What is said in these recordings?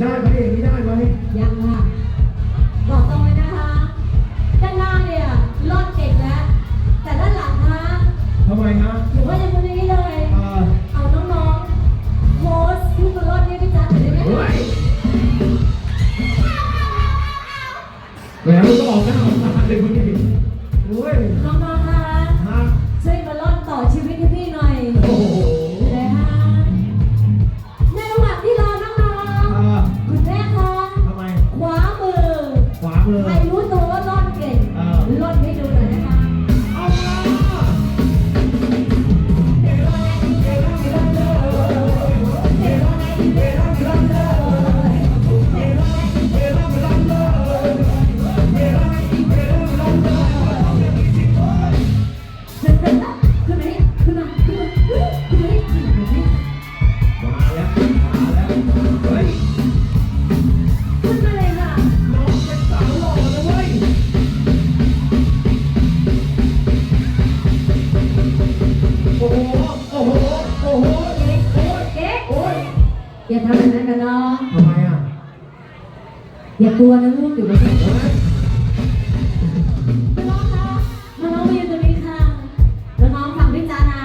ได้ไหมอย่างนี้ได้ไหมยังค่ะบอกตรงเลยนะคะ ด้านหน้าเนี่ยรอดเก่งแล้ว แต่ด้านหลังนะทำไมฮะหรือว่ายังคนนี้เลย เอ่อเอาน้องๆโพสต์ที่มารอดเนี่ยพี่จ๊ะหน่อยได้ไหมเฮ้ยแหมมึงก็ออกหน้าออกตาเลยมึง ทำแบบนั้นกันน้องทำไมอะอย่ากลัวนะลูกอยู่กับพี่เฮ้ยน้องคะมาน้องมาอยู่ตรงนี้ค่ะแล้วน้องฟังพี่จ๊ะนะ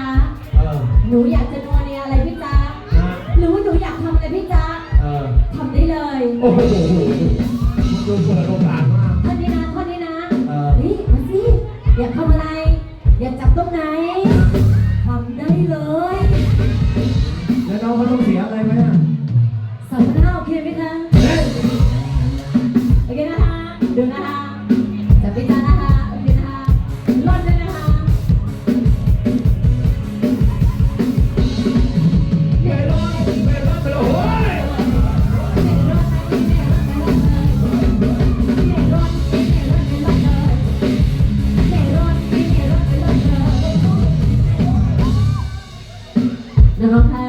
เออหนูอยากจะนัวเนียอะไรพี่จ๊ะนะหรือว่าหนูอยากทำอะไรพี่จ๊ะเออทำได้เลยโอ้โหมึงดูเปิดโอกาสมากท่อนนี้นะท่อนนี้นะเออนี่มาสิอยากทำอะไร อยากจับตรงไหน นะครับไทย